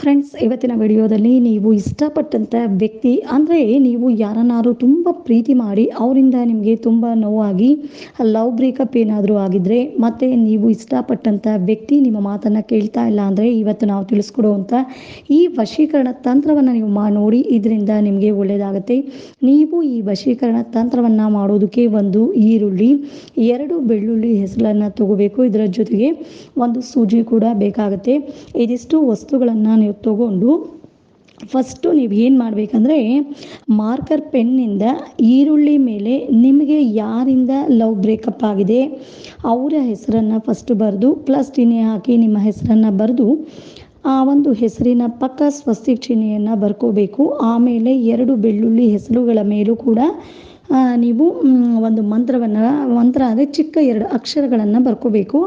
Friends ಇವತ್ತಿನ ವಿಡಿಯೋದಲ್ಲಿ ನೀವು ಇಷ್ಟಪಟ್ಟಂಥ ವ್ಯಕ್ತಿ ಅಂದರೆ ನೀವು ಯಾರನ್ನಾರು ತುಂಬ ಪ್ರೀತಿ ಮಾಡಿ ಅವರಿಂದ ನಿಮಗೆ ತುಂಬ ನೋವಾಗಿ, ಲವ್ ಬ್ರೇಕಪ್ ಏನಾದರೂ ಆಗಿದ್ದರೆ ಮತ್ತು ನೀವು ಇಷ್ಟಪಟ್ಟಂಥ ವ್ಯಕ್ತಿ ನಿಮ್ಮ ಮಾತನ್ನು ಕೇಳ್ತಾ ಇಲ್ಲ ಅಂದರೆ ಇವತ್ತು ನಾವು ತಿಳಿಸ್ಕೊಡುವಂಥ ಈ ವಶೀಕರಣ ತಂತ್ರವನ್ನು ನೀವು ಮಾ, ನೋಡಿ ಇದರಿಂದ ನಿಮಗೆ ಒಳ್ಳೆಯದಾಗುತ್ತೆ ನೀವು ಈ ವಶೀಕರಣ ತಂತ್ರವನ್ನು ಮಾಡೋದಕ್ಕೆ ಒಂದು ಈರುಳ್ಳಿ, ಎರಡು ಬೆಳ್ಳುಳ್ಳಿ ಹೆಸರನ್ನು ತಗೋಬೇಕು. ಇದರ ಜೊತೆಗೆ ಒಂದು ಸೂಜಿ ಕೂಡ ಬೇಕಾಗುತ್ತೆ. ಇದಿಷ್ಟು ವಸ್ತುಗಳನ್ನು ತಗೊಂಡು ಫಸ್ಟು ನೀವು ಏನು ಮಾಡಬೇಕಂದ್ರೆ ಮಾರ್ಕರ್ ಪೆನ್ನಿಂದ ಈರುಳ್ಳಿ ಮೇಲೆ ನಿಮಗೆ ಯಾರಿಂದ ಲವ್ ಬ್ರೇಕಪ್ ಆಗಿದೆ, ಅವರ ಹೆಸರನ್ನು ಫಸ್ಟು ಬರೆದು ಪ್ಲಸ್ ಚಿಹ್ನೆ ಹಾಕಿ ನಿಮ್ಮ ಹೆಸರನ್ನು ಬರೆದು, ಆ ಒಂದು ಹೆಸರಿನ ಪಕ್ಕ ಸ್ವಸ್ತಿಕ್ ಚಿಹ್ನೆಯನ್ನು ಬರ್ಕೋಬೇಕು. ಆಮೇಲೆ ಎರಡು ಬೆಳ್ಳುಳ್ಳಿ ಹೆಸರುಗಳ ಮೇಲೂ ಕೂಡ ನೀವು ಒಂದು ಮಂತ್ರವನ್ನು, ಮಂತ್ರ ಅಂದರೆ ಚಿಕ್ಕ ಎರಡು ಅಕ್ಷರಗಳನ್ನು ಬರ್ಕೋಬೇಕು.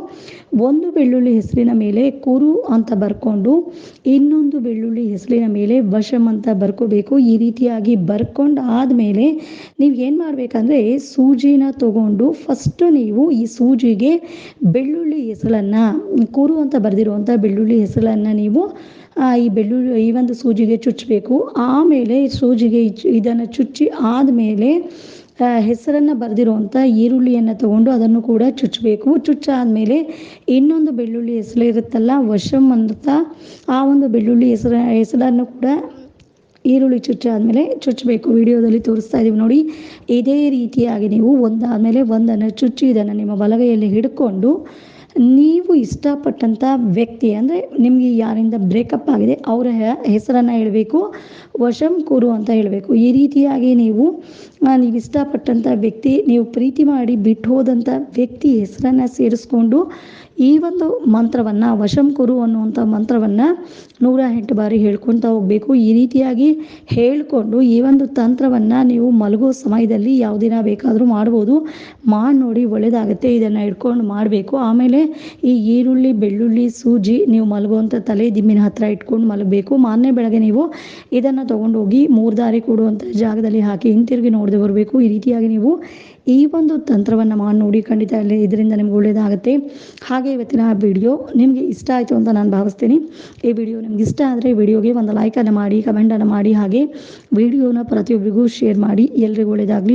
ಒಂದು ಬೆಳ್ಳುಳ್ಳಿ ಹೆಸರಿನ ಮೇಲೆ ಕುರು ಅಂತ ಬರ್ಕೊಂಡು, ಇನ್ನೊಂದು ಬೆಳ್ಳುಳ್ಳಿ ಹೆಸರಿನ ಮೇಲೆ ವಶಮ್ ಅಂತ ಬರ್ಕೋಬೇಕು. ಈ ರೀತಿಯಾಗಿ ಬರ್ಕೊಂಡು ಆದಮೇಲೆ ನೀವು ಏನು ಮಾಡಬೇಕಂದ್ರೆ ಸೂಜಿನ ತಗೊಂಡು ಫಸ್ಟು ನೀವು ಈ ಸೂಜಿಗೆ ಬೆಳ್ಳುಳ್ಳಿ ಹೆಸರನ್ನು, ಕುರು ಅಂತ ಬರೆದಿರುವಂಥ ಬೆಳ್ಳುಳ್ಳಿ ಹೆಸರನ್ನು ನೀವು ಈ ಬೆಳ್ಳುಳ್ಳಿ, ಈ ಒಂದು ಸೂಜಿಗೆ ಚುಚ್ಚಬೇಕು ಆಮೇಲೆ ಸೂಜಿಗೆ ಇದನ್ನು ಚುಚ್ಚಿ ಆದಮೇಲೆ ಹೆಸರನ್ನು ಬರೆದಿರುವಂಥ ಈರುಳ್ಳಿಯನ್ನು ತಗೊಂಡು ಅದನ್ನು ಕೂಡ ಚುಚ್ಚಬೇಕು ಚುಚ್ಚಾದಮೇಲೆ ಇನ್ನೊಂದು ಬೆಳ್ಳುಳ್ಳಿ ಹೆಸರು ಇರುತ್ತಲ್ಲ ವಶಮ್ ಅಂತ ಆ ಒಂದು ಬೆಳ್ಳುಳ್ಳಿ ಹೆಸರ, ಹೆಸರನ್ನು ಕೂಡ ಈರುಳ್ಳಿ ಚುಚ್ಚಾದಮೇಲೆ ಚುಚ್ಚಬೇಕು ವಿಡಿಯೋದಲ್ಲಿ ತೋರಿಸ್ತಾ ಇದ್ದೀವಿ ನೋಡಿ. ಇದೇ ರೀತಿಯಾಗಿ ನೀವು ಒಂದಾದಮೇಲೆ ಒಂದನ್ನು ಚುಚ್ಚಿ, ಇದನ್ನು ನಿಮ್ಮ ಬಲಗೈಯಲ್ಲಿ ಹಿಡ್ಕೊಂಡು ನೀವು ಇಷ್ಟಪಟ್ಟಂಥ ವ್ಯಕ್ತಿ, ಅಂದರೆ ನಿಮಗೆ ಯಾರಿಂದ ಬ್ರೇಕಪ್ ಆಗಿದೆ, ಅವರ ಹೆಸರನ್ನು ಹೇಳಬೇಕು, ವಶಂ ಕುರು ಅಂತ ಹೇಳಬೇಕು. ಈ ರೀತಿಯಾಗಿ ನೀವು ನೀವು ಇಷ್ಟಪಟ್ಟಂಥ ವ್ಯಕ್ತಿ, ನೀವು ಪ್ರೀತಿ ಮಾಡಿ ಬಿಟ್ಟು ಹೋದಂಥ ವ್ಯಕ್ತಿ ಹೆಸರನ್ನು ಸೇರಿಸ್ಕೊಂಡು ಈ ಒಂದು ಮಂತ್ರವನ್ನು ವಶಂ ಕುರು ಅನ್ನುವಂಥ ಮಂತ್ರವನ್ನು ನೂರ ಎಂಟು ಬಾರಿ ಹೇಳ್ಕೊತಾ ಹೋಗಬೇಕು. ಈ ರೀತಿಯಾಗಿ ಹೇಳಿಕೊಂಡು ಈ ಒಂದು ತಂತ್ರವನ್ನು ನೀವು ಮಲಗೋ ಸಮಯದಲ್ಲಿ ಯಾವ ದಿನ ಬೇಕಾದರೂ ಮಾಡ್ಬೋದು. ಮಾಡಿ ನೋಡಿ ಒಳ್ಳೆಯದಾಗುತ್ತೆ ಇದನ್ನು ಇಟ್ಕೊಂಡು ಮಾಡಬೇಕು. ಆಮೇಲೆ ಈ ಈರುಳ್ಳಿ, ಬೆಳ್ಳುಳ್ಳಿ, ಸೂಜಿ ನೀವು ಮಲಗುವಂಥ ತಲೆ ದಿಮ್ಮಿನ ಹತ್ರ ಇಟ್ಕೊಂಡು ಮಲಗಬೇಕು. ಮಾರನೇ ಬೆಳಗ್ಗೆ ನೀವು ಇದನ್ನು ತೊಗೊಂಡೋಗಿ ಮೂರು ದಾರಿ ಕೊಡುವಂಥ ಜಾಗದಲ್ಲಿ ಹಾಕಿ ಹಿಂತಿರುಗಿ ನೋಡದೆ ಬರಬೇಕು. ಈ ರೀತಿಯಾಗಿ ನೀವು ಈ ಒಂದು ತಂತ್ರವನ್ನು ಮಾಡಿ ನೋಡಿ ಖಂಡಿತ ಅಲ್ಲಿ ಇದರಿಂದ ನಿಮ್ಗೆ ಒಳ್ಳೆಯದಾಗುತ್ತೆ ಹಾಗೆ ಇವತ್ತಿನ ವಿಡಿಯೋ ನಿಮಗೆ ಇಷ್ಟ ಆಯಿತು ಅಂತ ನಾನು ಭಾವಿಸ್ತೀನಿ. ಈ ವಿಡಿಯೋ ನಿಮ್ಗೆ ಇಷ್ಟ ಆದರೆ ವಿಡಿಯೋಗೆ ಒಂದು ಲೈಕನ್ನು ಮಾಡಿ ಕಮೆಂಟನ್ನು ಮಾಡಿ, ಹಾಗೆ ವಿಡಿಯೋನ ಪ್ರತಿಯೊಬ್ಬರಿಗೂ ಶೇರ್ ಮಾಡಿ. ಎಲ್ರಿಗೂ ಒಳ್ಳೆಯದಾಗಲಿ